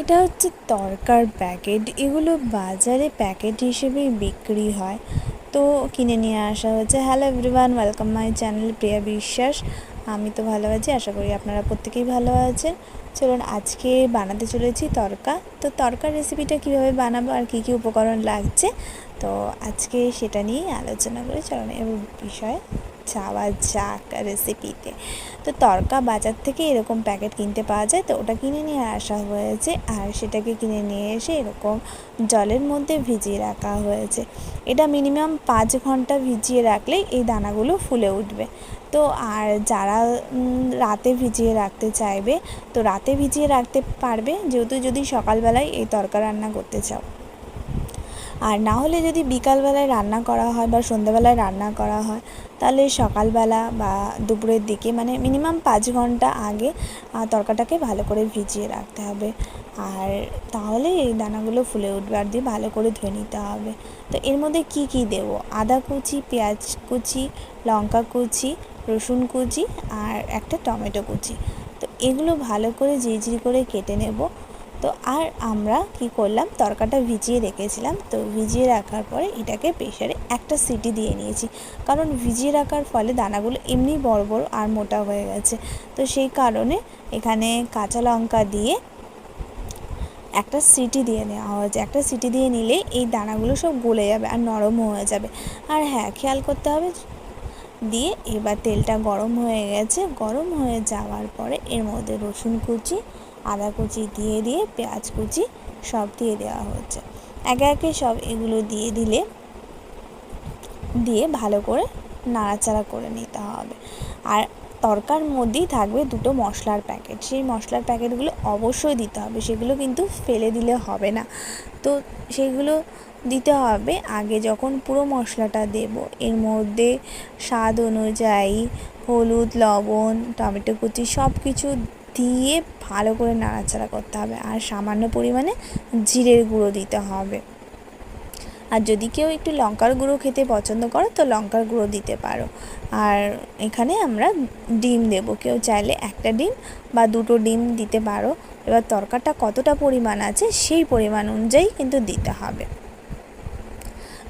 এটা হচ্ছে তরকার প্যাকেট। এগুলো বাজারে প্যাকেট হিসেবেই বিক্রি হয়। তো কিনে নিয়ে আসা হয়েছে hello everyone welcome my channel Priya Biswas আমি তো ভালো আছি, আশা করি আপনারা প্রত্যেকেই ভালো আছেন। চলুন, আজকে বানাতে চলেছি তরকা। তো তরকার রেসিপিটা কীভাবে বানাবো আর কী কী উপকরণ লাগছে? তো আজকে সেটা নিয়েই আলোচনা করে। চলুন এর বিষয়ে যাওয়া যাক রেসিপিতে তো। তরকা বাজার থেকে এরকম প্যাকেট কিনতে পাওয়া যায়, তো ওটা কিনে নিয়ে আসা হয়েছে। আর সেটাকে কিনে নিয়ে এসে এরকম জলের মধ্যে ভিজিয়ে রাখা হয়েছে। এটা মিনিমাম পাঁচ ঘণ্টা ভিজিয়ে রাখলেই এই দানাগুলো ফুলে উঠবে। তো আর যারা রাতে ভিজিয়ে রাখতে চাইবে, তো রাতে ভিজিয়ে রাখতে পারবে। যেহেতু যদি সকালবেলায় এই তরকা রান্না করতে চাও। আর না হলে যদি বিকালবেলায় রান্না করা হয় বা সন্ধ্যাবেলায় রান্না করা হয়, তাহলে সকালবেলা বা দুপুরের দিকে মানে মিনিমাম পাঁচ ঘণ্টা আগে তরকাটাকে ভালো করে ভিজিয়ে রাখতে হবে। আর তাহলে এই দানাগুলো ফুলে উঠবে আর দিয়ে ভালো করে ধুয়ে নিতে হবে। তো এর মধ্যে কি কি দেবো? আদা কুচি, পেঁয়াজ কুচি, লঙ্কা কুচি, রসুন কুচি আর একটা টমেটো কুচি। তো এগুলো ভালো করে ঝিরঝির করে কেটে নেব। আর আমরা কি করলাম? তরকাটা ভিজিয়ে রেখেছিলাম। তো ভিজিয়ে রাখার পরে এটাকে প্রেশারে একটা সিটি দিয়ে নিয়েছি। কারণ ভিজিয়ে রাখার ফলে দানাগুলো এমনি বড় বড় আর মোটা হয়ে গেছে। তো সেই কারণে এখানে কাঁচা লঙ্কা দিয়ে একটা সিটি দিয়ে নেওয়া হয়েছে। একটা সিটি দিয়ে নিলে এই দানাগুলো সব গলে যাবে আর নরম হয়ে যাবে। আর হ্যাঁ খেয়াল করতে হবে দিয়ে এবার তেলটা গরম হয়ে গেছে। গরম হয়ে যাওয়ার পরে এর মধ্যে রসুন কুচি আদা কুচি দিয়ে দিয়ে, পেঁয়াজ কুচি সব দিয়ে দেওয়া হচ্ছে একে একে সব এগুলো দিয়ে দিলে, দিয়ে ভালো করে নাড়াচাড়া করে নিতে হবে। আর তরকার মধ্যেই থাকবে দুটো মশলার প্যাকেট। সেই মশলার প্যাকেটগুলো অবশ্যই দিতে হবে। সেগুলো কিন্তু ফেলে দিলে হবে না। তো সেগুলো দিতে হবে। আগে যখন পুরো মশলাটা দেব, এর মধ্যে স্বাদ অনুযায়ী হলুদ, লবণ, টমেটো কুচি সব কিছু দিয়ে ভালো করে নাড়াচাড়া করতে হবে আর সামান্য পরিমাণে জিরের গুঁড়ো দিতে হবে। আর যদি কেউ একটু লঙ্কার গুঁড়ো খেতে পছন্দ করো, তো লঙ্কার গুঁড়ো দিতে পারো। আর এখানে আমরা ডিম দেব। কেউ চাইলে একটা ডিম বা দুটো ডিম দিতে পারো। এবার তরকাটা কতটা পরিমাণ আছে, সেই পরিমাণ অনুযায়ী কিন্তু দিতে হবে।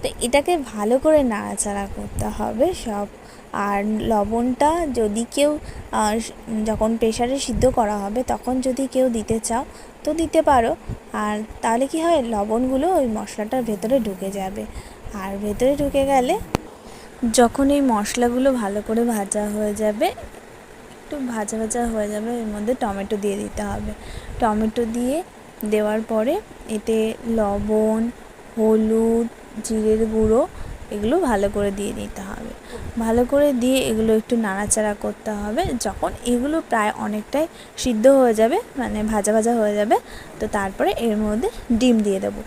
তো এটাকে ভালো করে নাড়াচাড়া করতে হবে সব। আর লবণটা যদি কেউ যখন প্রেশারে সিদ্ধ করা হবে, তখন যদি কেউ দিতে চাও, তো দিতে পারো। আর তাহলে কি হয়, লবণগুলো ওই মশলাটার ভেতরে ঢুকে যাবে। আর ভেতরে ঢুকে গেলে যখন এই মশলাগুলো ভালো করে ভাজা হয়ে যাবে, একটু ভাজা ভাজা হয়ে যাবে, এর মধ্যে টমেটো দিয়ে দিতে হবে। টমেটো দিয়ে দেওয়ার পরে এতে লবণ, হলুদ জিরের গুঁড়ো, এগুলো ভালো করে দিয়ে নিতে হবে। ভালো করে দিয়ে এগুলো একটু নাড়াচাড়া করতে হবে। যখন এগুলো প্রায় অনেকটাই সিদ্ধ হয়ে যাবে মানে ভাজা ভাজা হয়ে যাবে, তো তারপরে এর মধ্যে ডিম দিয়ে দেবো।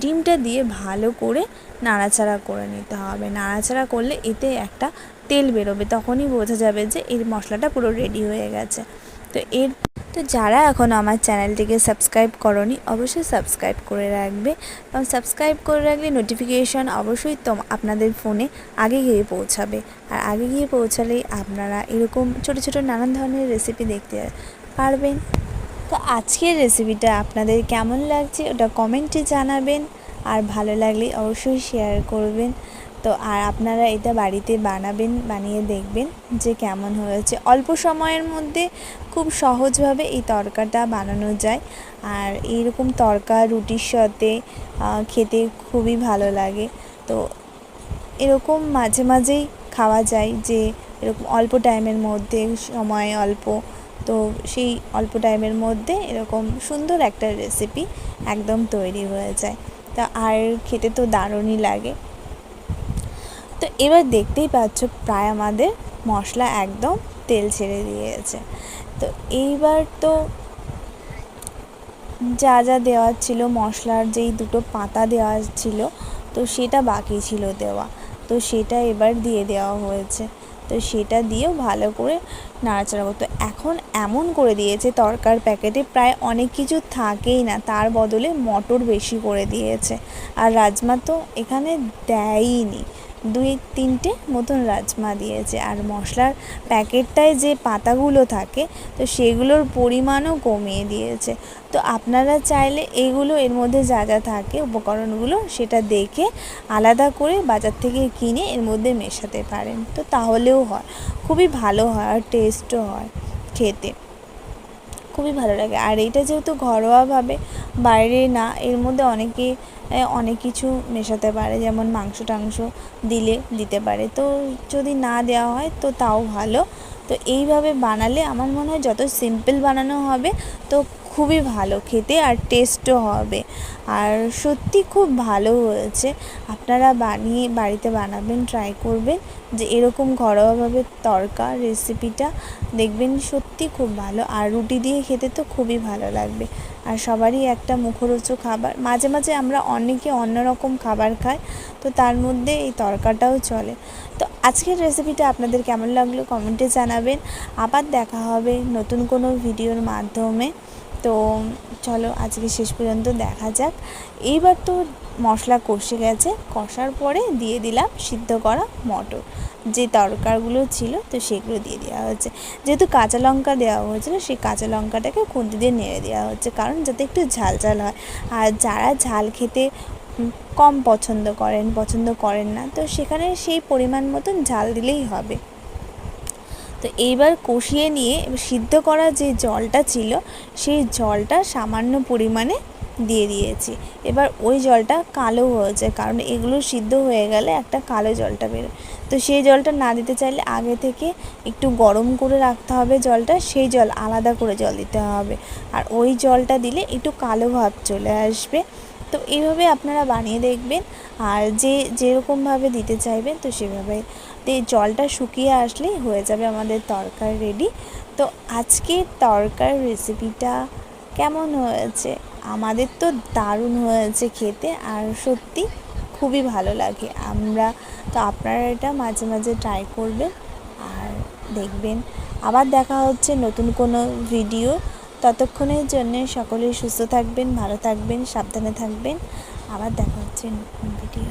ডিমটা দিয়ে ভালো করে নাড়াচাড়া করে নিতে হবে। নাড়াচাড়া করলে এতে একটা তেল বেরোবে, তখনই বোঝা যাবে যে এর মশলাটা পুরো রেডি হয়ে গেছে। তো এর তো যারা এখন আমার চ্যানেলটিকে সাবস্ক্রাইব করনি, অবশ্যই সাবস্ক্রাইব করে রাখবে। এবং সাবস্ক্রাইব করে রাখলে নোটিফিকেশান অবশ্যই তো আপনাদের ফোনে আগে গিয়ে পৌঁছাবে। আর আগে গিয়ে পৌঁছালেই আপনারা এরকম ছোটো ছোটো নানান ধরনের রেসিপি দেখতে পারবেন। তো আজকের রেসিপিটা আপনাদের কেমন লাগছে ওটা কমেন্টে জানাবেন। আর ভালো লাগলে অবশ্যই শেয়ার করবেন। তো আর আপনারা এটা বাড়িতে বানাবেন, বানিয়ে দেখবেন যে কেমন হয়েছে। অল্প সময়ের মধ্যে খুব সহজভাবে এই তরকাটা বানানো যায়। আর এইরকম তরকা রুটির সাথে খেতে খুবই ভালো লাগে। তো এরকম মাঝে মাঝেই খাওয়া যায় যে এরকম অল্প টাইমের মধ্যে, সময় অল্প। তো সেই অল্প টাইমের মধ্যে এরকম সুন্দর একটা রেসিপি একদম তৈরি হয়ে যায়। তা আর খেতে তো দারুণই লাগে। তো এবার দেখতেই পাচ্ছ প্রায় আমাদের মশলা একদম তেল ছেড়ে দিয়েছে। তো এইবার তো যা যা দেওয়ার ছিল, মশলার যেই দুটো পাতা দেওয়া ছিল, তো সেটা বাকি ছিল দেওয়া। তো সেটা এবার দিয়ে দেওয়া হয়েছে। তো সেটা দিয়েও ভালো করে নাড়াচাড়া করতো এখন এমন করে দিয়েছে তরকার প্যাকেটে, প্রায় অনেক কিছু থাকেই না, তার বদলে মটর বেশি করে দিয়েছে। আর রাজমা তো এখানে দেয়ই নি দুই তিনটে মতন রাজমা দিয়েছে। আর মশলার প্যাকেটটায় যে পাতাগুলো থাকে, তো সেগুলোর পরিমাণও কমিয়ে দিয়েছে। তো আপনারা চাইলে এইগুলো এর মধ্যে যা যা থাকে, উপকরণগুলো সেটা দেখে আলাদা করে বাজার থেকে কিনে এর মধ্যে মেশাতে পারেন। তো তাহলেও হয়। খুবই ভালো হয় আর টেস্টও হয় খেতে। খুবই ভালো লাগে। আর এইটা যেহেতু ঘরোয়াভাবে বাইরে না, এর মধ্যে অনেকে অনেক কিছু মেশাতে পারে, যেমন মাংস টাংস দিলে দিতে পারে। তো যদি না দেওয়া হয় তো তাও ভালো। তো এইভাবে বানালে আমার মনে হয় যত সিম্পল বানানো হবে তো খুবই ভালো খেতে আর টেস্টও হবে। আর সত্যি খুব ভালো হয়েছে। আপনারা বানিয়ে বাড়িতে বানাবেন ট্রাই করবেন যে এরকম ঘরোয়াভাবে তরকা রেসিপিটা দেখবেন সত্যি খুব ভালো। আর রুটি দিয়ে খেতে তো খুবই ভালো লাগবে। আর সবারই একটা মুখরোচক খাবার। মাঝে মাঝে আমরা অনেকে অন্যরকম খাবার খাই, তো তার মধ্যে এই তরকাটাও চলে। তো আজকের রেসিপিটা আপনাদের কেমন লাগল? কমেন্টে জানাবেন। আবার দেখা হবে নতুন কোনো ভিডিওর মাধ্যমে। তো চলো আজকে শেষ পর্যন্ত দেখা যাক। এইবার তো মশলা কষে গেছে। কষার পরে দিয়ে দিলাম সিদ্ধ করা মটর। যে তরকারগুলো ছিল তো সেগুলো দিয়ে দেওয়া হচ্ছে যেহেতু কাঁচা লঙ্কা দেওয়া হয়েছিল, সেই কাঁচা লঙ্কাটাকে খুন্তি দিয়ে নেড়ে দেওয়া হচ্ছে, কারণ যাতে একটু ঝাল ঝাল হয়। আর যারা ঝাল খেতে কম পছন্দ করেন পছন্দ করেন না, তো সেখানে সেই পরিমাণ মতন ঝাল দিলেই হবে। তো এইবার কষিয়ে নিয়ে সিদ্ধ করা যে জলটা ছিল, সেই জলটা সামান্য পরিমাণে দিয়ে দিয়েছি। এবার ওই জলটা কালো হয়েছে কারণ এগুলো সিদ্ধ হয়ে গেলে একটা কালো জলটা বেরোয়। তো সেই জলটা না দিতে চাইলে আগে থেকে একটু গরম করে রাখতে হবে জলটা, সেই জল আলাদা করে জল দিতে হবে। আর ওই জলটা দিলে একটু কালো ভাব চলে আসবে। তো এইভাবে আপনারা বানিয়ে দেখবেন, আর যে যেরকমভাবে দিতে চাইবেন তো সেভাবে তো এই জলটা শুকিয়ে আসলেই হয়ে যাবে আমাদের তরকার রেডি তো আজকে তরকার রেসিপিটা কেমন হয়েছে? আমাদের তো দারুণ হয়েছে খেতে আর সত্যি খুবই ভালো লাগে। আমরা তো আপনারা এটা মাঝে মাঝে ট্রাই করবেন আর দেখবেন। আবার দেখা হচ্ছে নতুন কোনো ভিডিও ততক্ষণের জন্যে সকলেই সুস্থ থাকবেন, ভালো থাকবেন, সাবধানে থাকবেন। আবার দেখা হচ্ছে নতুন ভিডিও